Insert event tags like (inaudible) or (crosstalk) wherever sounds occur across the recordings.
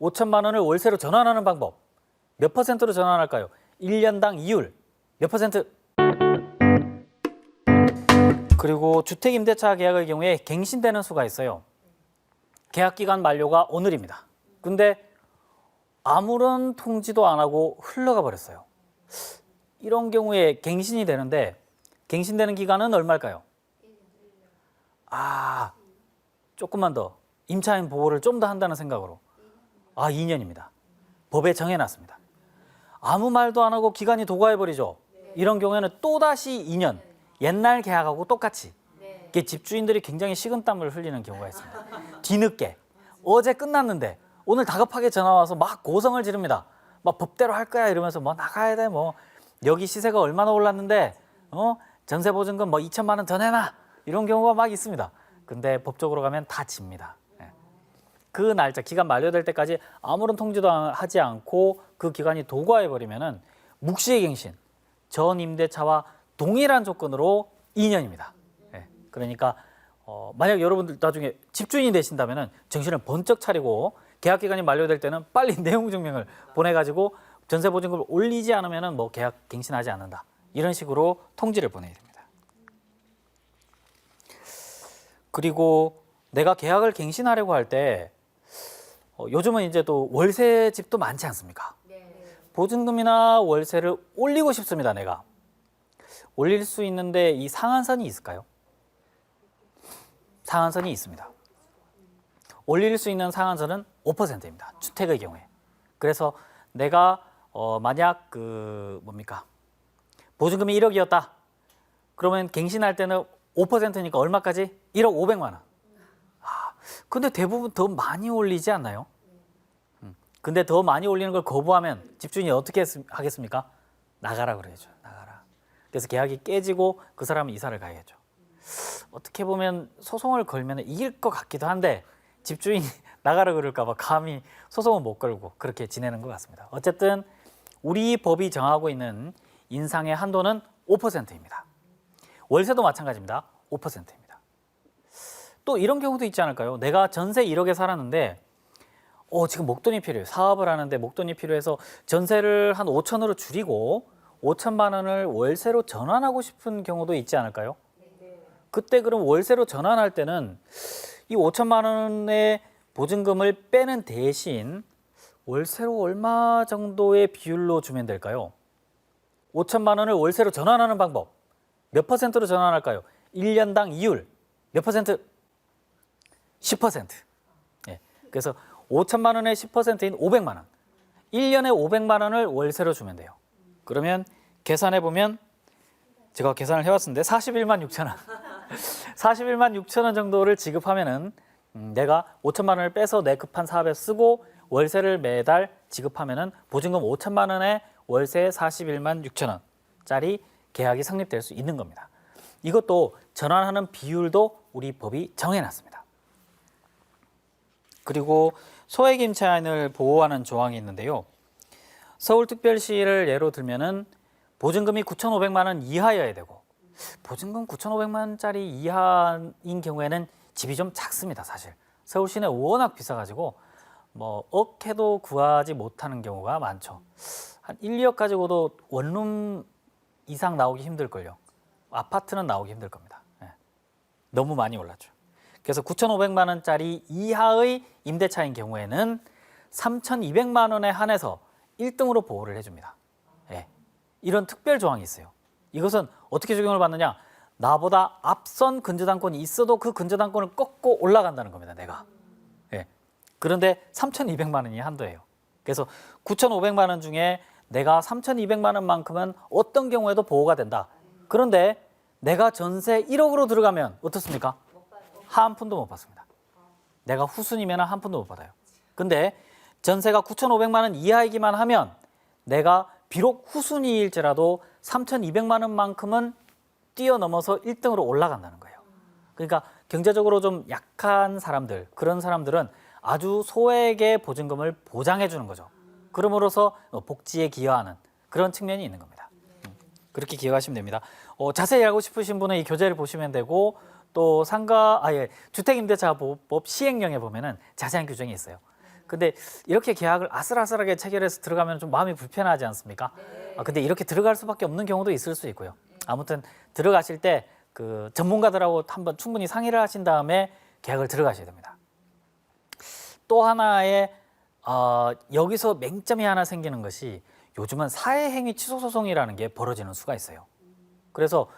5천만 원을 월세로 전환하는 방법 몇 퍼센트로 전환할까요? 1년당 이율 몇 퍼센트? 그리고 주택 임대차 계약의 경우에 갱신되는 수가 있어요. 계약 기간 만료가 오늘입니다. 근데 아무런 통지도 안 하고 흘러가 버렸어요. 이런 경우에 갱신이 되는데 갱신되는 기간은 얼마일까요? 아, 조금만 더 임차인 보호를 좀 더 한다는 생각으로 아, 2년입니다. 법에 정해놨습니다. 아무 말도 안 하고 기간이 도과해 버리죠. 이런 경우에는 또 다시 2년 옛날 계약하고 똑같이 이게 집주인들이 굉장히 식은땀을 흘리는 경우가 있습니다. 뒤늦게 어제 끝났는데 오늘 다급하게 전화 와서 막 고성을 지릅니다. 막 법대로 할 거야 이러면서 뭐 나가야 돼 뭐 여기 시세가 얼마나 올랐는데 어 전세 보증금 뭐 2천만 원 더 내놔 이런 경우가 막 있습니다. 근데 법적으로 가면 다 집니다. 예. 그 날짜 기간 만료될 때까지 아무런 통지도 안- 하지 않고 그 기간이 도과해 버리면은 묵시의 갱신 전 임대차와 동일한 조건으로 2년입니다. 예. 그러니까 어, 만약 여러분들 나중에 집주인이 되신다면은 정신을 번쩍 차리고 계약 기간이 만료될 때는 빨리 (laughs) 내용 증명을 보내 가지고 전세 보증금을 올리지 않으면은 뭐 계약 갱신하지 않는다 이런 식으로 통지를 보내야 됩니다. 그리고 내가 계약을 갱신하려고 할 때 어, 요즘은 이제 또 월세 집도 많지 않습니까? 보증금이나 월세를 올리고 싶습니다, 내가. 올릴 수 있는데 이 상한선이 있을까요? 상한선이 있습니다. 올릴 수 있는 상한선은 5%입니다. 주택의 경우에. 그래서 내가 어, 만약 그 뭡니까? 보증금이 1억이었다. 그러면 갱신할 때는 5%니까 얼마까지? 1억 500만 원. 아, 근데 대부분 더 많이 올리지 않나요? 음, 근데 더 많이 올리는 걸 거부하면 집주인이 어떻게 했- 하겠습니까? 나가라 그래야죠. 나가라. 그래서 계약이 깨지고 그 사람은 이사를 가야죠. 어떻게 보면 소송을 걸면 이길 것 같기도 한데 집주인이 (laughs) 나가라 그럴까봐 감히 소송은 못 걸고 그렇게 지내는 것 같습니다. 어쨌든 우리 법이 정하고 있는 인상의 한도는 5%입니다. 월세도 마찬가지입니다. 5%입니다. 또 이런 경우도 있지 않을까요? 내가 전세 1억에 살았는데 어, 지금 목돈이 필요해요. 사업을 하는데 목돈이 필요해서 전세를 한 5천으로 줄이고 5천만 원을 월세로 전환하고 싶은 경우도 있지 않을까요? 그때 그럼 월세로 전환할 때는 이 5천만 원의 보증금을 빼는 대신 월세로 얼마 정도의 비율로 주면 될까요? 5천만 원을 월세로 전환하는 방법 몇 퍼센트로 전환할까요? 1년당 이율 몇 퍼센트? 10%. 예. 그래서 5천만 원의 10%인 500만 원. 1년에 500만 원을 월세로 주면 돼요. 그러면 계산해 보면 제가 계산을 해 왔는데 41만 6천 원. (laughs) 41만 6천 원 정도를 지급하면은 음, 내가 5천만 원을 빼서 내 급한 사업에 쓰고 월세를 매달 지급하면은 보증금 5천만 원에 월세 41만 6천 원짜리 계약이 성립될 수 있는 겁니다. 이것도 전환하는 비율도 우리 법이 정해놨습니다. 그리고 소액 임차인을 보호하는 조항이 있는데요. 서울특별시를 예로 들면은 보증금이 9,500만 원 이하여야 되고 보증금 9,500만 원짜리 이하인 경우에는 집이 좀 작습니다, 사실. 서울시내 워낙 비싸가지고 뭐 억해도 구하지 못하는 경우가 많죠. 한 1, 2억 가지고도 원룸 이상 나오기 힘들걸요. 아파트는 나오기 힘들 겁니다. 예. 너무 많이 올랐죠. 그래서 9,500만 원짜리 이하의 임대차인 경우에는 3,200만 원에 한해서 1등으로 보호를 해줍니다. 예. 이런 특별 조항이 있어요. 이것은 어떻게 적용을 받느냐? 나보다 앞선 근저당권이 있어도 그 근저당권을 꺾고 올라간다는 겁니다. 내가. 예. 그런데 3,200만 원이 한도예요. 그래서 9,500만 원 중에 내가 3,200만 원만큼은 어떤 경우에도 보호가 된다. 그런데 내가 전세 1억으로 들어가면 어떻습니까? 한 푼도 못 받습니다. 내가 후순이면 한 푼도 못 받아요. 근데 전세가 9,500만 원 이하이기만 하면 내가 비록 후순위일지라도 3,200만 원만큼은 뛰어넘어서 1등으로 올라간다는 거예요. 그러니까 경제적으로 좀 약한 사람들, 그런 사람들은 아주 소액의 보증금을 보장해 주는 거죠. 그럼으로써 복지에 기여하는 그런 측면이 있는 겁니다. 음, 그렇게 기억하시면 됩니다. 어, 자세히 알고 싶으신 분은 이 교재를 보시면 되고 또 상가 아예 주택임대차보호법 시행령에 보면은 자세한 규정이 있어요. 근데 이렇게 계약을 아슬아슬하게 체결해서 들어가면 좀 마음이 불편하지 않습니까? 아, 근데 이렇게 들어갈 수밖에 없는 경우도 있을 수 있고요. 아무튼 들어가실 때 그 전문가들하고 한번 충분히 상의를 하신 다음에 계약을 들어가셔야 됩니다. 또 하나의 어, 여기서 맹점이 하나 생기는 것이 요즘은 사회행위 취소 소송이라는 게 벌어지는 수가 있어요. 그래서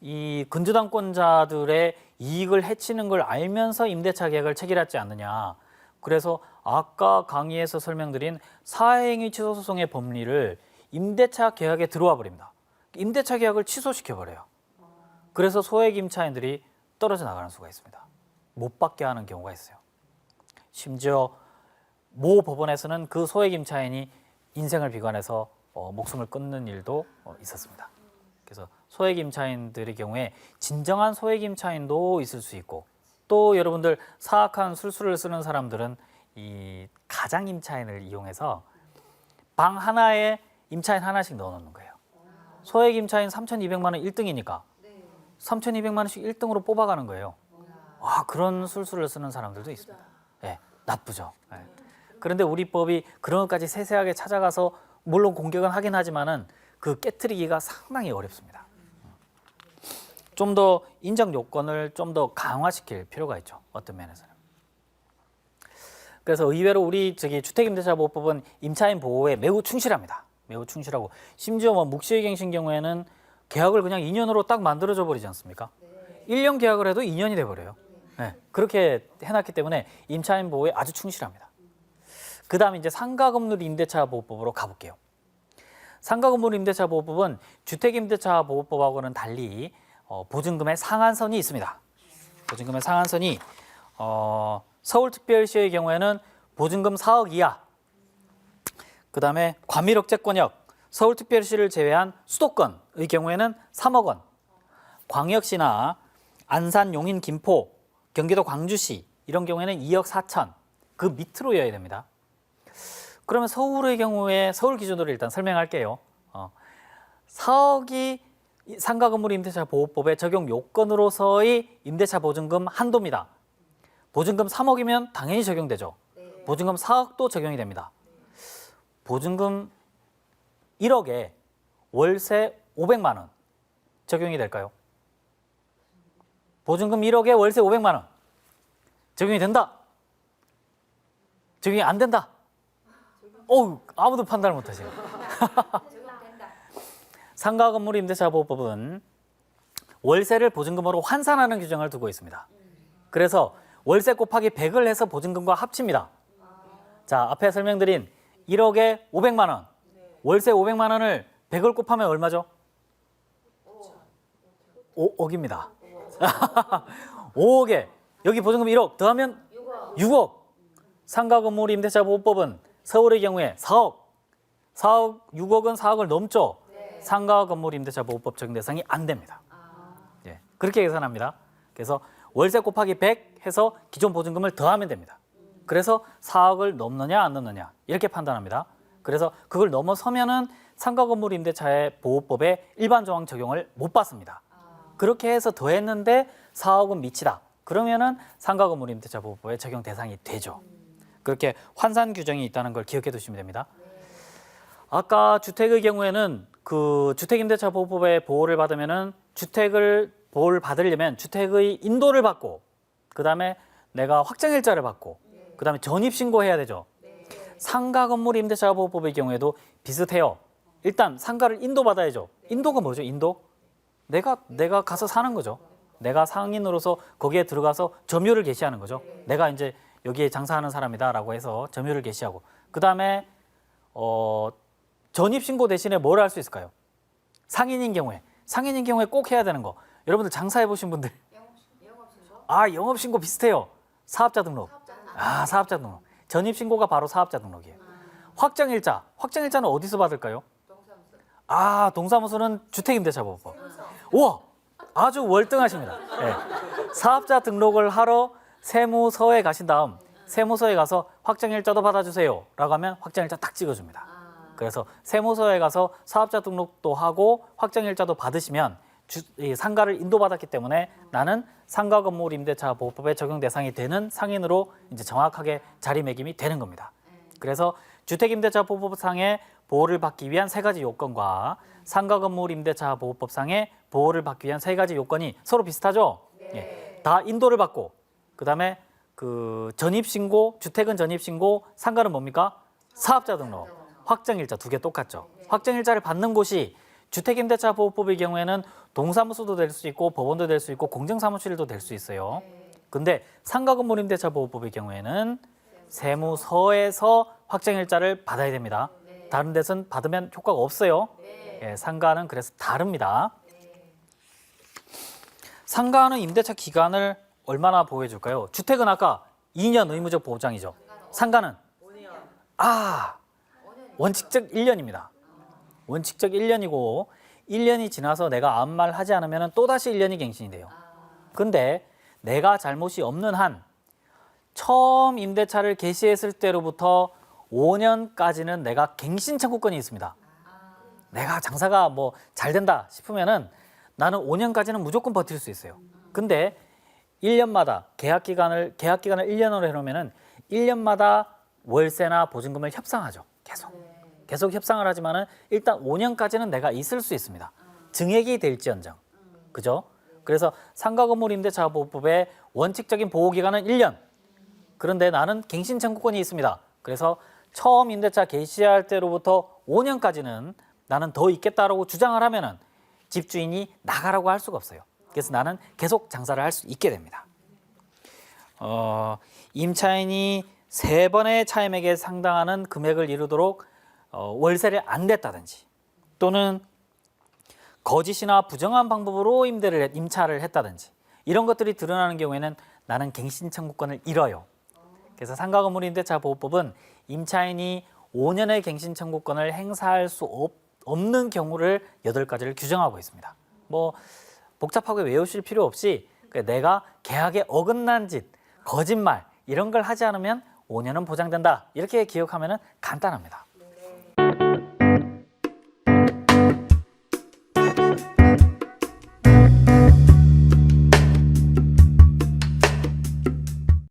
이 근저당권자들의 이익을 해치는 걸 알면서 임대차 계약을 체결하지 않느냐. 그래서 아까 강의에서 설명드린 사회행위 취소 소송의 법리를 임대차 계약에 들어와 버립니다. 임대차 계약을 취소시켜 버려요. 그래서 소액 임차인들이 떨어져 나가는 수가 있습니다. 못 받게 하는 경우가 있어요. 심지어 모 법원에서는 그 소액 임차인이 인생을 비관해서 어, 목숨을 끊는 일도 어, 있었습니다. 그래서 소액 임차인들의 경우에 진정한 소액 임차인도 있을 수 있고 또 여러분들 사악한 술수를 쓰는 사람들은 이 가장 임차인을 이용해서 방 하나에 임차인 하나씩 넣어놓는 거예요. 소액 임차인 3,200만 원 1등이니까 3,200만 원씩 1등으로 뽑아가는 거예요. 와 그런 술수를 쓰는 사람들도 있습니다. 예, 나쁘죠. 예. 그런데 우리 법이 그런 것까지 세세하게 찾아가서 물론 공격은 하긴 하지만은 그 깨트리기가 상당히 어렵습니다. 좀 더 인정 요건을 좀 더 강화시킬 필요가 있죠. 어떤 면에서는. 그래서 의외로 우리 저기 주택임대차보호법은 임차인 보호에 매우 충실합니다. 매우 충실하고 심지어 뭐 묵시의갱신 경우에는 계약을 그냥 2년으로 딱 만들어져 버리지 않습니까? 1년 계약을 해도 2년이 돼 버려요. 네, 그렇게 해놨기 때문에 임차인 보호에 아주 충실합니다. 그다음 에 이제 상가 건물 임대차 보호법으로 가볼게요. 상가 건물 임대차 보호법은 주택 임대차 보호법하고는 달리 어, 보증금의 상한선이 있습니다. 보증금의 상한선이 어, 서울특별시의 경우에는 보증금 4억 이하, 그 다음에 과밀억제권역, 서울특별시를 제외한 수도권의 경우에는 3억 원, 광역시나 안산, 용인, 김포, 경기도 광주시 이런 경우에는 2억 4천 그 밑으로여야 됩니다. 그러면 서울의 경우에 서울 기준으로 일단 설명할게요. 어, 4억이 상가 건물 임대차 보호법의 적용 요건으로서의 임대차 보증금 한도입니다. 보증금 3억이면 당연히 적용되죠. 보증금 4억도 적용이 됩니다. 보증금 1억에 월세 500만 원 적용이 될까요? 보증금 1억에 월세 500만 원 적용이 된다. 적용이 안 된다. 어우 아무도 판단을 못하세요. 상가 (laughs) 건물 임대차 보호법은 월세를 보증금으로 환산하는 규정을 두고 있습니다. 그래서 월세 곱하기 100을 해서 보증금과 합칩니다. 자, 앞에 설명드린 1억에 500만 원. 월세 500만 원을 100을 곱하면 얼마죠? 5억입니다. 5억에 (laughs) 여기 보증금 1억 더하면 6억. 상가 건물 임대차 보호법은 서울의 경우에 4억. 4억 6억은 4억을 넘죠. 상가 건물 임대차 보호법 적용 대상이 안 됩니다. 예, 그렇게 계산합니다. 그래서 월세 곱하기 100 해서 기존 보증금을 더하면 됩니다. 그래서 4억을 넘느냐 안 넘느냐 이렇게 판단합니다. 그래서 그걸 넘어서면은 상가 건물 임대차의 보호법의 일반 조항 적용을 못 받습니다. 그렇게 해서 더했는데 4억은 미치다. 그러면은 상가 건물 임대차 보호법의 적용 대상이 되죠. 그렇게 환산 규정이 있다는 걸 기억해 두시면 됩니다. 아까 주택의 경우에는 그 주택임대차 보호법의 보호를 받으면은 주택을 보호를 받으려면 주택의 인도를 받고 그다음에 내가 확정일자를 받고 그다음에 전입 신고해야 되죠. 상가 건물 임대차 보호법의 경우에도 비슷해요. 일단 상가를 인도받아야죠. 인도가 뭐죠? 인도? 내가 내가 가서 사는 거죠. 내가 상인으로서 거기에 들어가서 점유를 개시하는 거죠. 내가 이제 여기에 장사하는 사람이다라고 해서 점유를 개시하고 그 다음에 어 전입 신고 대신에 뭘 할 수 있을까요? 상인인 경우에 상인인 경우에 꼭 해야 되는 거. 여러분들 장사해 보신 분들 아 영업 신고 비슷해요. 사업자 등록. 아 사업자 등록. 전입 신고가 바로 사업자 등록이에요. 확정일자. 확정일자는 어디서 받을까요? 아 동사무소는 주택임대차보호법. 우와 아주 월등하십니다. 예. 사업자 등록을 하러 세무서에 가신 다음 세무서에 가서 확정일자도 받아주세요 라고 하면 확정일자 딱 찍어줍니다. 그래서 세무서에 가서 사업자 등록도 하고 확정일자도 받으시면 주, 이 상가를 인도받았기 때문에 나는 상가 건물 임대차 보호법에 적용 대상이 되는 상인으로 이제 정확하게 자리매김이 되는 겁니다. 그래서 주택임대차 보호법상의 보호를 받기 위한 세 가지 요건과 상가 건물 임대차 보호법상의 보호를 받기 위한 세 가지 요건이 서로 비슷하죠. 예, 다 인도를 받고 그다음에 그 전입 신고, 주택은 전입 신고, 상가는 뭡니까? 사업자 등록, 확정일자 두 개 똑같죠. 확정일자를 받는 곳이 주택임대차 보호법의 경우에는 동사무소도 될 수 있고 법원도 될 수 있고 공정사무실도 될 수 있어요. 근데 상가건물 임대차 보호법의 경우에는 세무서에서 확정일자를 받아야 됩니다. 다른 데서는 받으면 효과가 없어요. 예, 상가는 그래서 다릅니다. 상가는 임대차 기간을 얼마나 보호해 줄까요? 주택은 아까 2년 의무적 보장이죠. 상가는 아 원칙적 1년입니다. 원칙적 1년이고 1년이 지나서 내가 아무 말 하지 않으면 또다시 1년이 갱신이 돼요. 근데 내가 잘못이 없는 한 처음 임대차를 개시했을 때로부터 5년까지는 내가 갱신 청구권이 있습니다. 내가 장사가 뭐 잘 된다 싶으면은 나는 5년까지는 무조건 버틸 수 있어요. 근데 1년마다 계약 기간을 계약 기간을 1년으로 해 놓으면은 1년마다 월세나 보증금을 협상하죠. 계속. 계속 협상을 하지만은 일단 5년까지는 내가 있을 수 있습니다. 증액이 될지언정. 그죠? 그래서 상가 건물 임대차 보호법의 원칙적인 보호 기간은 1년. 그런데 나는 갱신 청구권이 있습니다. 그래서 처음 임대차 개시할 때로부터 5년까지는 나는 더 있겠다라고 주장을 하면은 집주인이 나가라고 할 수가 없어요. 그래서 나는 계속 장사를 할 수 있게 됩니다. 어, 임차인이 세 번의 차임액에 상당하는 금액을 이루도록 어, 월세를 안 냈다든지 또는 거짓이나 부정한 방법으로 임대를 했- 임차를 했다든지 이런 것들이 드러나는 경우에는 나는 갱신 청구권을 잃어요. 그래서 상가 건물 임대차 보호법은 임차인이 5년의 갱신 청구권을 행사할 수 없, 없는 경우를 여덟 가지를 규정하고 있습니다. 뭐 복잡하게 외우실 필요 없이 그 내가 계약에 어긋난 짓, 거짓말 이런 걸 하지 않으면 5년은 보장된다. 이렇게 기억하면 간단합니다.